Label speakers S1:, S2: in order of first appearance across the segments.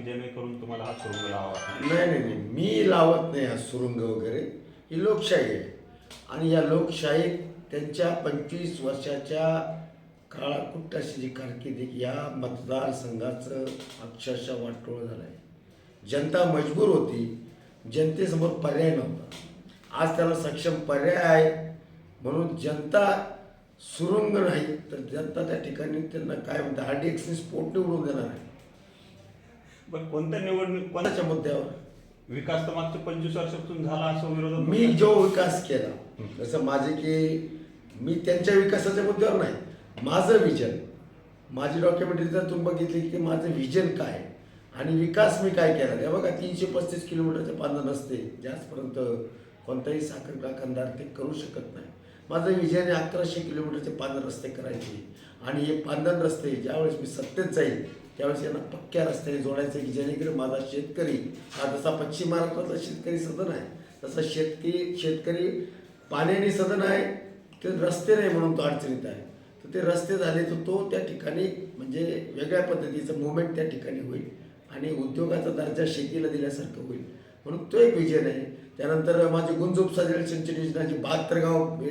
S1: की जेणेकरून तुम्हाला हा सुरुंग लावा
S2: नाही नाही नाही. मी लावत नाही हा सुरुंग वगैरे. ही लोकशाही आहे. आणि या लोकशाहीत त्यांच्या पंचवीस वर्षाच्या काळात अशी जी कारकिर्दी या मतदारसंघाचं अक्षरशः वाटोळ झालं आहे जनता मजबूर होती. जनतेसमोर पर्याय नव्हता. आज त्याला सक्षम पर्याय आहे. म्हणून जनता सुरुंग नाही तर जनता त्या ठिकाणी त्यांना काय म्हणतात हार्डी एक्सिस स्पोट निवडून देणार आहे.
S1: पण कोणत्या निवडणूक
S2: कोणाच्या मुद्द्यावर?
S1: विकास तर मागच्या पंचवीस वर्षापासून झाला असं विरोध
S2: मी जो विकास केला जसं माझे की मी त्यांच्या विकासाच्या मुद्द्यावर नाही. माझं विजन माझी डॉक्युमेंटरी जर तुम्ही बघितली की माझं विजन काय आणि विकास मी काय केला. हे बघा तीनशे पस्तीस किलोमीटरचे पांदन रस्ते जास्तपर्यंत कोणताही साखर कारखानदार ते करू शकत नाही. माझं विजन आहे अकराशे किलोमीटरचे पांदन रस्ते करायचे आणि हे पांदन रस्ते ज्यावेळेस मी सत्तेत जाईल त्यावेळेस यांना पक्क्या रस्त्याने जोडायचे की जेणेकरून माझा शेतकरी हा जसा पश्चिम महाराष्ट्रातला शेतकरी सदन आहे तसा शेतकरी शेतकरी पाण्याने सदन आहे ते रस्ते नाही म्हणून तो अडचणीत आहे. तर ते रस्ते झाले तर तो त्या ठिकाणी म्हणजे वेगळ्या पद्धतीचं मुवमेंट त्या ठिकाणी होईल आणि उद्योगाचा दर्जा शेतीला दिल्यासारखं होईल. म्हणून तो एक विजय आहे. त्यानंतर माझी गुंजोपसा जल सिंचन योजना जी बहात्तर गाव हे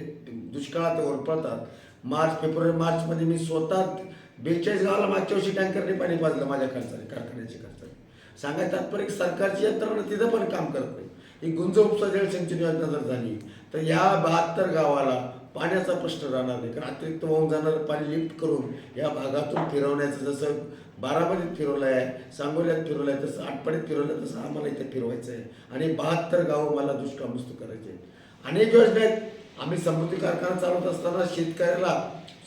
S2: दुष्काळात ओरपळतात. मार्च फेब्रुवारी मार्चमध्ये मी स्वतः बेचाळीस गावाला मागच्या वर्षी टँकरने पाणी पाजलं माझ्या खर्चाने कारखान्याचे खर्चाने सांगायचं तात्पर्य की सरकारची यंत्रणा तिथं पण काम करत नाही. ही गुंज उपसा जल सिंचन योजना जर झाली तर या बहात्तर गावाला पाण्याचा प्रश्न राहणार नाही. कारण अतिरिक्त वाहून जाणारं पाणी लिफ्ट करून या भागातून फिरवण्याचं जसं बारामतीत फिरवलं आहे सांगोल्यात फिरवलं आहे तसं आटपाडीत फिरवलं आहे तसं आम्हाला इथे फिरवायचं आहे आणि बहात्तर गावं मला दुष्काळमुक्त करायचे अनेक योजना आहेत. आम्ही समृद्धी कारखाना चालवत असताना शेतकऱ्याला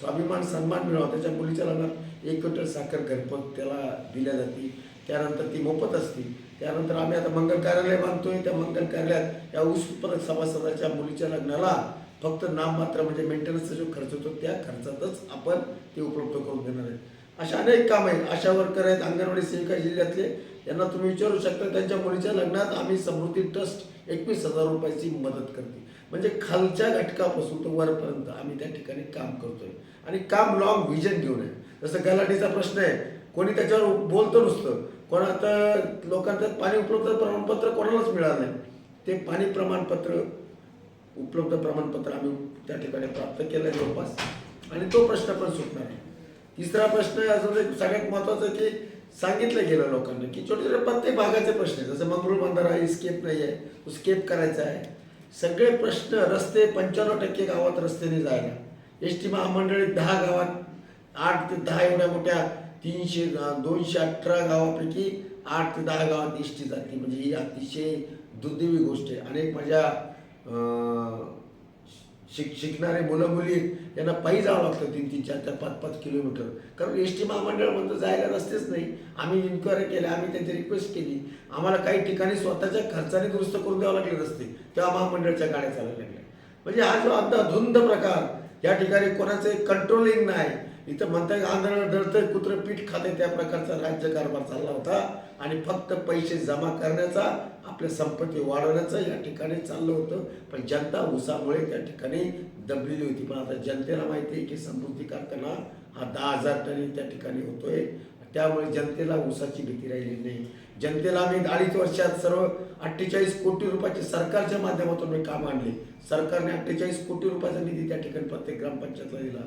S2: स्वाभिमान सन्मान मिळावा. त्याच्या मुलीच्या लग्नात एक क्विंटल साखर घरपोच त्याला दिल्या जाते. त्यानंतर ती मोफत असते. त्यानंतर आम्ही आता मंगल कार्यालय बांधतोय. त्या मंगल कार्यालयात या ऊस उत्पादक सभासदाच्या मुलीच्या लग्नाला फक्त नाममात्र म्हणजे मेंटेनन्सचा जो खर्च होतो त्या खर्चातच आपण ते उपलब्ध करून देणार आहे अशा अनेक काम आहेत. आशा वर्कर आहेत अंगणवाडी सेविका जिल्ह्यातले. यांना तुम्ही विचारू शकता त्यांच्या मुलीच्या लग्नात आम्ही समृद्धी ट्रस्ट एकवीस हजार रुपयाची मदत करते. म्हणजे खालच्या घटकापासून तो वरपर्यंत आम्ही त्या ठिकाणी काम करतोय. आणि काम लॉंग व्हिजन घेऊन आहे. जसं गलाटीचा प्रश्न आहे कोणी त्याच्यावर बोलतं नुसतं. कोणा आता लोकांचं पाणी उपलब्ध प्रमाणपत्र कोणालाच मिळालं नाही. ते पाणी प्रमाणपत्र उपलब्ध प्रमाणपत्र आम्ही त्या ठिकाणी प्राप्त केलं आहे जवळपास. आणि तो प्रश्न पण सुटणार आहे तिसरा प्रश्न अजून एक सगळ्यात महत्त्वाचं की सांगितलं गेलं लोकांना की छोटे छोटे प्रत्येक भागाचे प्रश्न आहे जसं मंगरूळ बंधारा स्केप नाही आहे. तो स्केप करायचा आहे. सगळे प्रश्न रस्ते पंच्याण्णव टक्के गावात रस्त्याने जायला. एस टी महामंडळी दहा गावात आठ ते दहा एवढ्या मोठ्या तीनशे दोनशे अठरा गावापैकी आठ ते दहा गावात एस टी जाते. म्हणजे ही अतिशय दुर्दैवी गोष्ट आहे. अनेक माझ्या शिक शिकणारे मुलं मुली यांना पायी जावं लागतं तीन तीन चार चार पाच पाच किलोमीटर. कारण एस टी महामंडळामध्ये जायला रस्तेच नाही. आम्ही इन्क्वायरी केल्या आम्ही त्यांची रिक्वेस्ट केली. आम्हाला काही ठिकाणी स्वतःच्या खर्चाने दुरुस्त करून द्यावं लागले रस्ते. तेव्हा महामंडळाच्या गाड्या चालायला लागल्या. म्हणजे हा जो आता धुंद प्रकार या ठिकाणी कोणाचं कंट्रोलिंग नाही. इथं म्हणताय आंधळं धरतं कुत्र पीठ खाते त्या प्रकारचा राज्यकारभार चालला होता. आणि फक्त पैसे जमा करण्याचा आपल्या संपत्ती वाढवण्याचं या ठिकाणी चाललं होतं. पण जनता उसामुळे त्या ठिकाणी दबलेली होती. पण आता जनतेला माहिती आहे की समृद्धी कारखाना हा दहा हजार टन त्या ठिकाणी होतोय. त्यामुळे जनतेला उसाची भीती राहिली नाही. जनतेला मी अडीच वर्षात सर्व अठ्ठेचाळीस कोटी रुपयाचे सरकारच्या माध्यमातून मी काम आणले. सरकारने अठ्ठेचाळीस कोटी रुपयाचा निधी त्या ठिकाणी प्रत्येक ग्रामपंचायतला दिला.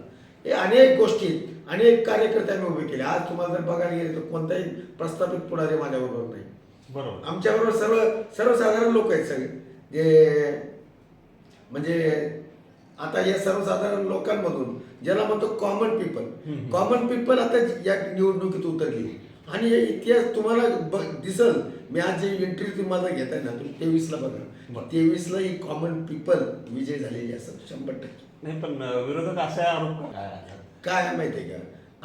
S2: हे अनेक गोष्टी अनेक कार्यकर्ते आम्ही उभे केले. आज तुम्हाला जर बघायला गेले तर कोणताही प्रस्थापित पुढारी माझ्याबरोबर नाही.
S1: बरोबर.
S2: आमच्याबरोबर सर्व सर्वसाधारण लोक आहेत सगळे. जे म्हणजे आता या सर्वसाधारण लोकांमधून ज्याला म्हणतो कॉमन पीपल. कॉमन पीपल आता या निवडणुकीत उतरली. आणि हे इतिहास तुम्हाला ब- दिसल. मी आज जे एंट्री तुम्हाला घेताय ना तुम्ही तेवीसला बघा.
S1: बरं.
S2: तेवीसला ही कॉमन पीपल विजय झालेली असं शंभर टक्के.
S1: नाही पण विरोधक असे आरोप काय आहे?
S2: काय आहे माहिती आहे का?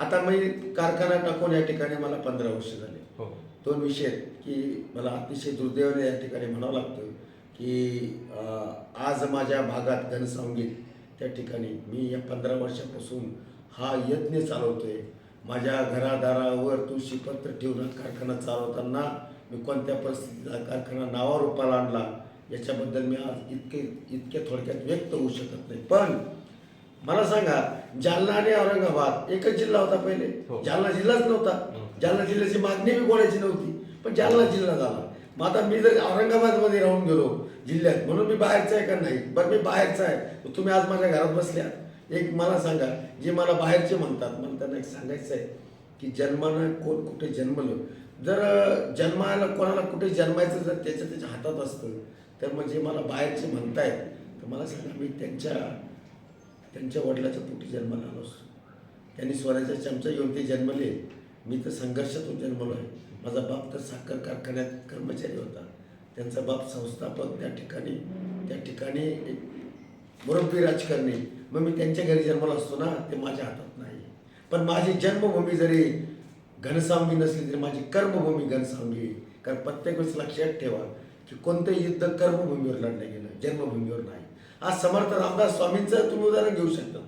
S2: आता मी कारखाना टाकून या ठिकाणी मला पंधरा वर्ष झाले.
S1: हो.
S2: दोन विषय आहेत की मला अतिशय दुर्दैवाने या ठिकाणी म्हणावं लागतं की अं, आज माझ्या भागात घनसावंगीत त्या ठिकाणी मी या पंधरा वर्षापासून हा यज्ञ चालवतोय. माझ्या घरादारावर तुळशीपत्र ठेवून हा कारखाना चालवताना मी कोणत्या परिस्थितीत हा कारखाना नावावर रूपाला आणला याच्याबद्दल मी आज इतके इतक्या थोडक्यात व्यक्त होऊ शकत नाही. पण मला सांगा जालना आणि औरंगाबाद एकच जिल्हा होता
S1: हो.
S2: पहिले जालना जिल्हाच नव्हता. जालना जिल्ह्याची मागणी बी कोणाची नव्हती पण जालना जिल्हा झाला. मग आता मी जर औरंगाबादमध्ये राहून गेलो जिल्ह्यात म्हणून मी बाहेरचा आहे का नाही? बरं मी बाहेरचा आहे. तुम्ही आज माझ्या घरात बसल्यात. एक मला सांगा जे मला बाहेरचे म्हणतात मला त्यांना एक सांगायचं आहे की जन्मानं कोण कुठे जन्मलं? जर जन्माला कोणाला कुठे जन्मायचं जर त्याच्या त्याच्या हातात असतं तर म्हणजे मला बाहेरचे म्हणतायत तर मला सांगा मी त्यांच्या त्यांच्या वडिलाच्या पोटी जन्माला आलो असतो. त्यांनी स्वराज्या चमचा येऊन ते जन्मले. मी तर संघर्षातून जन्मलो आहे. माझा बाप तर साखर कारखान्यात कर्मचारी होता. त्यांचा बाप संस्थापक त्या ठिकाणी त्या ठिकाणी एक मुरब्बी राजकारणी. मग मी त्यांच्या घरी जन्मला असतो ना ते माझ्या हातात नाही. पण माझी जन्मभूमी जरी घनसावंगी नसली तरी माझी कर्मभूमी घनसावंगी. कारण प्रत्येक वेळेस लक्षात ठेवा की कोणतंही युद्ध कर्मभूमीवर लढलं गेलं जन्मभूमीवर नाही. आज समर्थ रामदास स्वामींचं तुम्ही उदाहरण घेऊ शकता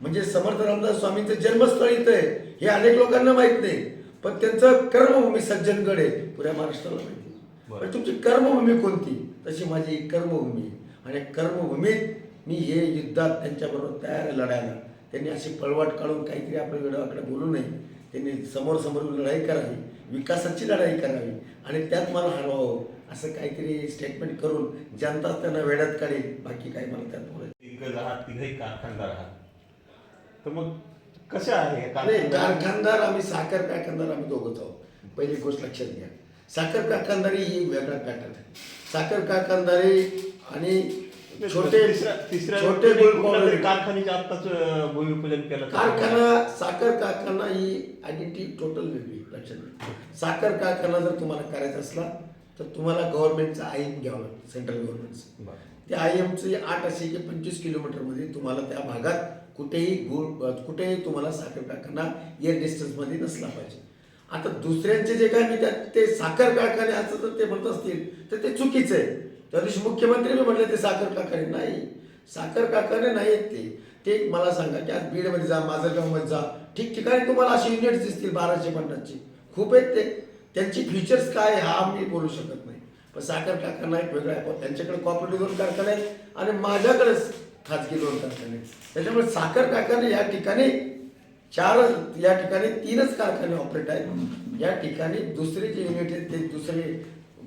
S2: म्हणजे समर्थ रामदास स्वामींचं जन्मस्थळ इथं आहे हे अनेक लोकांना माहीत नाही. पण त्यांचं कर्मभूमी सज्जनगड आहे पुऱ्या महाराष्ट्राला माहिती. पण तुमची कर्मभूमी कोणती? तशी माझी कर्मभूमी. आणि कर्मभूमीत मी हे युद्धात त्यांच्याबरोबर तयार आहे लढायला. त्यांनी अशी पळवाट काढून काहीतरी आपल्या विरोधाकडे बोलू नये. त्यांनी समोर समोर लढाई करावी विकासाची लढाई करावी आणि त्यात मला हरवावं असं काहीतरी स्टेटमेंट करून जनता त्यांना वेड्यात काढेल. बाकी काही मला त्यात बोलायचं
S1: दिग्गज आहात तिघही कारखानदार आहात. तर मग कसे आहे
S2: नाही
S1: कारखानदार?
S2: कारखानदार आम्ही साखर कारखानदार आम्ही दोघंच आहोत. पहिली गोष्ट लक्षात घ्या. साखर कारखानदारी ही वेगळा पॅटर्न आहे. साखर कारखानदारी आणि छोटे
S1: तिसऱ्या तिसऱ्या
S2: छोटे
S1: व्यक्तीने
S2: गुळ
S1: कुठल्या तरी
S2: पावडर
S1: कारखान्याचे आत्ताच अं, भूमिपूजन केलं तर-
S2: कारखाना साखर कारखाना ही आयडेंटिटी टोटल वेगळी लक्षात घ्या साखर कारखाना जर तुम्हाला करायचा असला तर तुम्हाला गव्हर्नमेंटचा आय एम घ्यावं लागतं सेंट्रल गव्हर्नमेंटचं
S1: बरं.
S2: त्या आय एमचे आठ असे की पंचवीस किलोमीटरमध्ये तुम्हाला त्या भागात कुठेही गुळ कुठेही तुम्हाला साखर कारखाना एअर डिस्टन्समध्ये नसला पाहिजे. आता दुसऱ्यांचे जे काय मी त्यात ते साखर कारखाने असं जर ते म्हणत असतील तर ते चुकीचं आहे. त्या दिवशी मुख्यमंत्री मी म्हटले ते साखर कारखाने नाही. साखर कारखाने नाही आहेत ते. ते मला सांगा की आज बीडमध्ये जा माजलगावमध्ये जा. ठिकठिकाणी तुम्हाला असे युनिट्स दिसतील बाराशे पन्नासचे. खूप आहेत ते. त्यांची फीचर्स काय हा मी बोलू शकत नाही. पण साखर कारखाना एक वेगळा आहे. पण त्यांच्याकडे कॉपरेटिव्ह दोन कारखाने आहेत आणि माझ्याकडेच खाजगी दोन कारखाने आहेत. त्याच्यामुळे साखर कारखाने या ठिकाणी चार या ठिकाणी तीनच कारखाने ऑपरेट आहेत. या ठिकाणी दुसरे जे युनिट आहेत ते दुसरे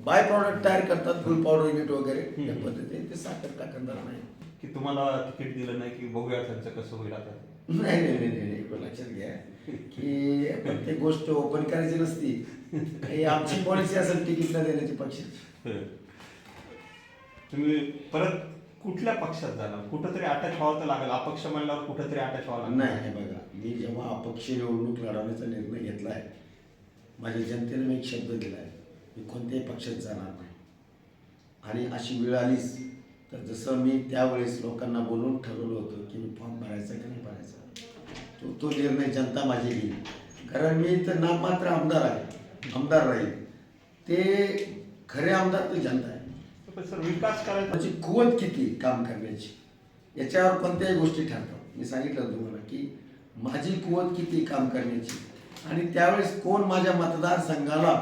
S2: बाय प्रॉडक्ट तयार करतात गुल पावडर युनिट वगैरे या पद्धतीने ते साखर कारखानदार नाही
S1: की तुम्हाला तिकीट दिलं नाही की बघूया त्यांचं कसं होईल आता?
S2: नाही नाही नाही नाही, नाही पण लक्षात घ्या. की प्रत्येक गोष्ट ओपन करायची नसती. काही आमची पॉलिसी असेल तिकीट न देण्याची पक्षाची
S1: हं. तुम्ही परत कुठल्या पक्षात जाणार? कुठंतरी अटॅच व्हावं तर लागेल. अपक्ष म्हणल्यावर कुठंतरी अटॅच व्हावं लागेल.
S2: नाही हे बघा मी जेव्हा अपक्ष निवडणूक लढवण्याचा निर्णय घेतला आहे माझ्या जनतेने मी एक शब्द दिला आहे मी कोणत्याही पक्षात जाणार नाही. आणि अशी वेळ आलीच तर जसं मी त्यावेळेस लोकांना बोलून ठरवलं होतं की मी फॉर्म भरायचा की नाही भरायचा तो तो निर्णय जनता माझी घेईल. कारण मी तर नाममात्र आमदार आहे आमदार राहील. ते खरे आमदार ते जनता आहे.
S1: विकास करायचा
S2: कुवत किती काम करण्याची? याच्यावर कोणत्याही गोष्टी ठरतात. मी सांगितलं तुम्हाला की माझी कुवत किती काम करण्याची? आणि त्यावेळेस कोण माझ्या मतदारसंघाला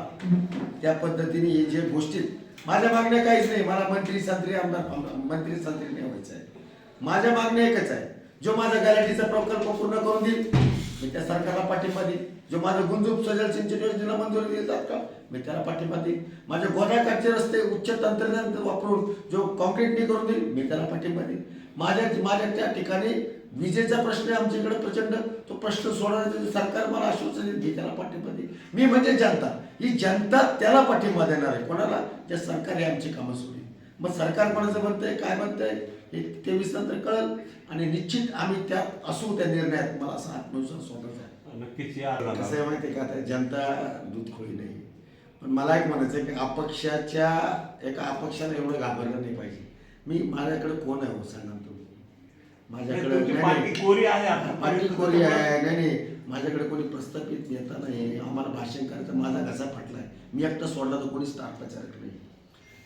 S2: त्या पद्धतीने हे जे गोष्टी माझ्या मागण्या काहीच नाही. मला मंत्री संत्री आमदार मंत्री संत्री नेवायचं आहे. माझ्या मागण्या एकच आहे. जो माझा गॅलरीचा प्रकल्प पूर्ण करून देईल मी त्या सरकारला पाठिंबा देईल जो माझा गुंजूप सजल सिंचन योजनेला मंजुरी देतात का? मी त्याला पाठिंबा देईल माझ्या गोदाकाठचे रस्ते उच्च तंत्रज्ञान वापरून जो कॉन्क्रीटने करून देईल मी त्याला पाठिंबा देईल माझ्या माझ्या त्या ठिकाणी विजेचा प्रश्न आहे आमच्याकडे प्रचंड. तो प्रश्न सोडवण्याचं सरकार मला आश्वासन देईल मी त्याला पाठिंबा देईल. मी म्हणजे जनता. ही जनता त्याला पाठिंबा देणार आहे. कोणाला? त्या सरकारने आमची कामं सोडली. मग सरकार कोणाचं म्हणतंय? काय म्हणतंय? हे तेवीस नंतर कळल. आणि निश्चित आम्ही त्यात असू त्या निर्णयात. मला असा आत्मविश्वास स्वतःचा आहे.
S1: नक्कीच या
S2: कसं आहे माहिती आहे का? आता जनता दूधखोळी नाही. पण मला एक म्हणायचं आहे की अपक्षाच्या एका अपक्षाला एवढं घाबरलं नाही पाहिजे. मी माझ्याकडे कोण आहे हो? सांगा माझ्याकडे
S1: तुमची
S2: नाही,
S1: पार्टी
S2: नाही.
S1: कोरी आहे आता.
S2: पार्टी कोरी आहे. नाही नाही. माझ्याकडे कोणी प्रस्थापित नेता नाही आम्हाला भाषण करायचं माझा घसा फाटलाय. मी एकटा सोडला तर कोणी स्टार प्रचारक नाही.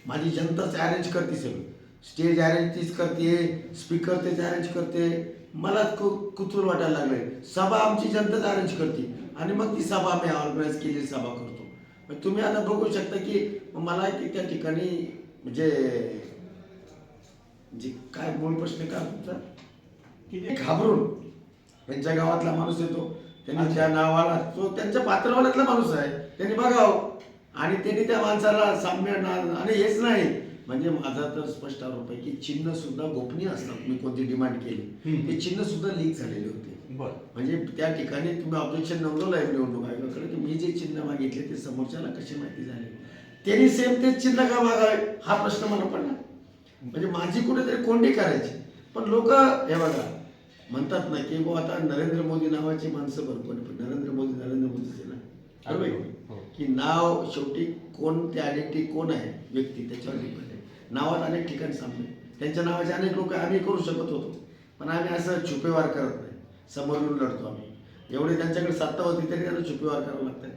S2: माझी जनताच अरेंज करते सगळं. स्टेज अरेंज तीच करते स्पीकर तेच अरेंज करते. मला कुतूर वाटायला लागलंय. सभा आमची जनताच अरेंज करते. आणि मग ती सभा आम्ही ऑर्गनाईज केली सभा करतो. मग तुम्ही आता बघू शकता की मला की त्या ठिकाणी म्हणजे जे काय मूळ प्रश्न काय तुमचा?
S1: की
S2: की
S1: जे
S2: घाबरून. त्यांच्या गावातला माणूस येतो त्यांनी. त्या नावाला तो त्यांच्या पात्रवाल्यातला माणूस आहे. त्यांनी बघावं. आणि त्यांनी त्या माणसाला साम्य आणि हेच नाही. म्हणजे माझा तर स्पष्ट आरोप आहे की चिन्ह सुद्धा गोपनीय असतात. मी कोणती डिमांड केली. ते चिन्ह सुद्धा लीक झालेले होते. म्हणजे त्या ठिकाणी तुम्ही ऑब्जेक्शन नोंदवलं आहे निवडणूक आयोगाकडे. की मी जे चिन्ह मागितले ते समोरच्याला कशी माहिती झाले? त्यांनी सेम तेच चिन्ह का मागावे? हा प्रश्न मला पडला. म्हणजे माझी कुठेतरी कोंडी करायची. पण लोक हे बघा म्हणतात ना की बुवा आता नरेंद्र मोदी नावाची माणसं भरपूर. पण नरेंद्र मोदी नरेंद्र मोदीच आहे ना? बरोबर आहे?
S1: हो.
S2: की नाव शेवटी कोण ते आयडेंटिटी कोण आहे? व्यक्ती त्याच्यावर डिपेंड आहे. नावात अनेक ठिकाणी सामने त्यांच्या नावाचे अनेक लोक आम्ही करू शकत होतो पण आम्ही असं छुपेवार करत नाही. समोर येऊन लढतो आम्ही. एवढे त्यांच्याकडे सत्ता होती तरी त्यांना छुपेवार करावं लागतंय.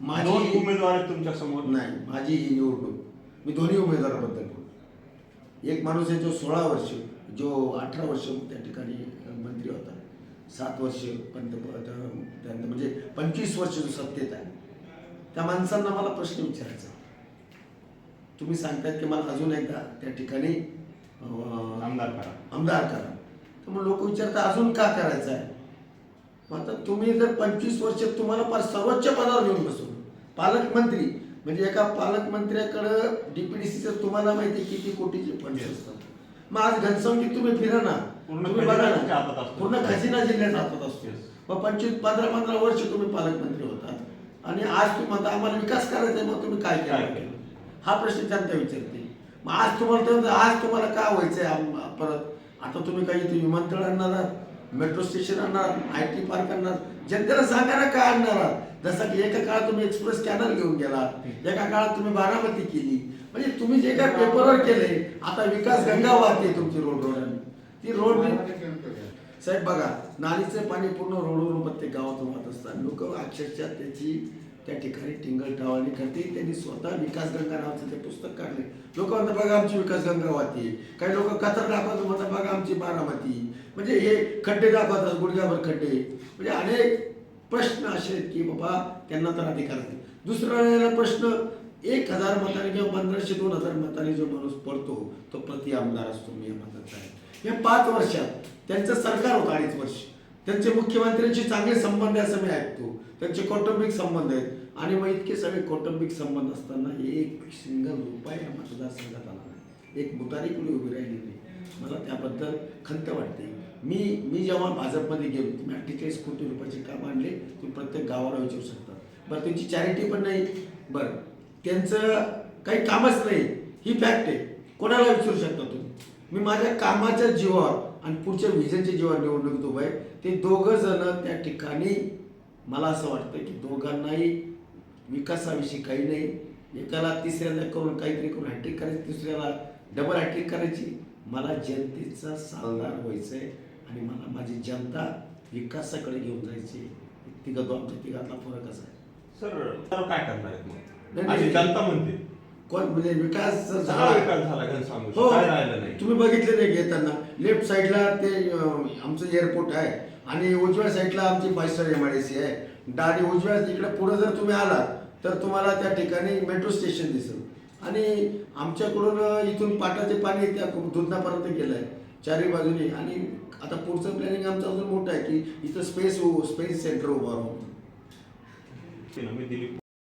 S1: दोन
S2: माझी
S1: उमेदवार आहेत तुमच्यासमोर?
S2: नाही माझी ही निवडणूक. मी दोन्ही उमेदवाराबद्दल बोलतो. एक माणूस आहे जो सोळा वर्ष जो अठरा वर्ष त्या ठिकाणी मंत्री होता. सात वर्ष पंतप्रधान त्यानंतर म्हणजे पंचवीस वर्ष जो सत्तेत आहे त्या माणसांना मला प्रश्न विचारायचा. तुम्ही सांगतायत की मला अजून एकदा त्या ठिकाणी
S1: आमदार करा.
S2: आमदार करा. तर मग लोक विचारतात अजून का करायचं आहे? मग आता तुम्ही जर पंचवीस वर्ष तुम्हाला फार सर्वोच्च पदावर घेऊन बसवलं. पालकमंत्री म्हणजे एका पालकमंत्र्याकडं डीपीडीसीचं तुम्हाला माहिती किती कोटीचे फंड. असतात. मग आज घनसावंगी तुम्ही फिरा ना.
S1: पूर्ण
S2: तुम्ही बघा ना.
S1: असतो.
S2: पूर्ण खजिना जिल्ह्यात हातात असतो.
S1: Yes.
S2: मग पंचवीस पंधरा पंधरा वर्ष तुम्ही पालकमंत्री होतात आणि आज तुम्ही म्हणता आम्हाला विकास करायचा मग तुम्ही काय
S1: काय
S2: केलं? हा प्रश्न जनता विचारते. मग आज तुम्हाला आज तुम्हाला का व्हायचंय परत? आता तुम्ही काही इथे विमानतळ आणणार आहात मेट्रो स्टेशन आणणार आय टी पार्क आणणार जनतेला सांगा ना काय आणणार आहात? जसं की एका काळात तुम्ही एक्सप्रेस कॅनल घेऊन गेला एका काळात तुम्ही बारामती केली. म्हणजे तुम्ही जे काय पेपरवर केले आता विकास गंगा वाहते तुमची रोड रोड. ती रोड साहेब बघा नालीचे पाणी पूर्ण रोडवरून प्रत्येक गावातून वाहत असतात. लोक अक्षरशः त्याची त्या ठिकाणी टिंगल टावाणी करते. त्यांनी स्वतः विकास गंगा नावाचं ते पुस्तक काढले. लोक म्हणतात बघा आमची विकास गंगा वाहते. काही लोक कथर दाखवतात म्हणतात बघा आमची बारामती. म्हणजे हे खड्डे दाखवतात गुडघ्यावर खड्डे. म्हणजे अनेक प्रश्न असे आहेत की बाबा त्यांना तर अधिकार नाही. दुसरा प्रश्न एक हजार मताने किंवा पंधराशे दोन हजार मताने जो माणूस पडतो तो प्रति आमदार असतो मी म्हणत आहे. या पाच वर्षात त्यांचं सरकार होतं अडीच वर्ष. त्यांचे मुख्यमंत्र्यांशी चांगले संबंध आहे असं मी ऐकतो. त्यांचे कौटुंबिक संबंध आहेत. आणि मग इतके सगळे कौटुंबिक संबंध असताना एक सिंगल रुपये या मतदारसंघात आला नाही. एक मुतारी कुणी उभी राहिली नाही. मला त्याबद्दल खंत वाटते. मी मी जेव्हा भाजपमध्ये गेलो तुम्ही अठ्ठेचाळीस कोटी रुपयाचे काम आणले तुम्ही प्रत्येक गावाला विचारू शकता. बरं त्यांची चॅरिटी पण नाही. बरं त्यांचं काही कामच नाही. ही फॅक्ट आहे. कोणाला विचारू शकता तुम्ही? मी माझ्या कामाच्या जीवावर आणि पुढच्या व्हिजनच्या जीवावर निवडणुकीत उभं आहे ते दोघं जण त्या ठिकाणी मला असं वाटतं की दोघांनाही विकासाविषयी काही नाही. एकाला तिसऱ्यांदा करून काहीतरी करून हॅट्रिक करायची दुसऱ्याला डबल हॅट्रिक करायची. मला जनतेचा सालदार व्हायचं आहे आणि मला माझी जनता विकासाकडे घेऊन जायची तिघं आमच्या तिघातला फरक असा आहे
S1: सर काय करणार आहेत मग? अशी. जनता म्हणते.
S2: कोण? म्हणजे विकास झाला.
S1: विकास झाला
S2: हो.
S1: काय राहिलं नाही.
S2: तुम्ही बघितले नाही घेताना लेफ्ट साईडला ते अं, आमचं एअरपोर्ट आहे आणि उजव्या साईडला आमची five star M I C आहे. डाडी उजव्या इकडे पुढे जर तुम्ही आलात तर तुम्हाला त्या ठिकाणी मेट्रो स्टेशन दिसेल. आणि आमच्याकडून अं, इथून पाटाचे पाणी त्या दुधनापर्यंत गेलं आहे चारही बाजूने. आणि आता पुढचं प्लॅनिंग आमचं अजून मोठं आहे की इथं स्पेस स्पेस सेंटर उभं राहून
S1: मी दिलीप